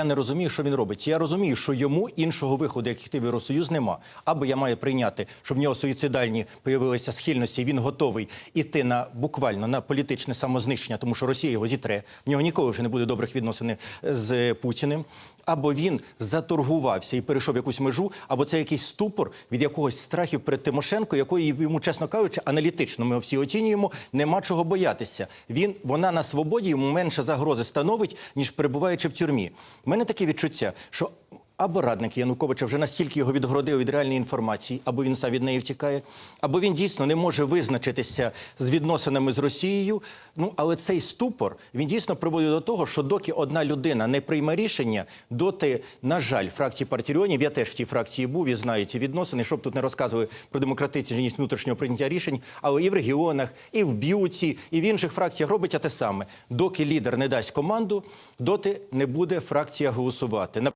Я не розумію, що він робить. Я розумію, що йому іншого виходу, як йти в Євросоюз, нема. Або я маю прийняти, що в нього суїцидальні появилися схильності, він готовий іти на буквально на політичне самознищення, тому що Росія його зітре. В нього ніколи вже не буде добрих відносин з Путіним. Або він заторгувався і перейшов якусь межу, або це якийсь ступор від якогось страхів перед Тимошенко, якої йому, чесно кажучи, аналітично ми всі оцінюємо, нема чого боятися. Він вона на свободі йому менше загрози становить, ніж перебуваючи в тюрмі. У мене таке відчуття, що або радник Януковича вже настільки його відгородив від реальної інформації, або він сам від неї втікає, або він дійсно не може визначитися з відносинами з Росією. Ну але цей ступор він дійсно приводить до того, що доки одна людина не прийме рішення, доти, на жаль, фракції партійонів, я теж в цій фракції був і знаю ці відносини, щоб тут не розказували про демократичність внутрішнього прийняття рішень, але і в регіонах, і в б'юті, і в інших фракціях робить те саме. Доки лідер не дасть команду, доти не буде фракція голосувати.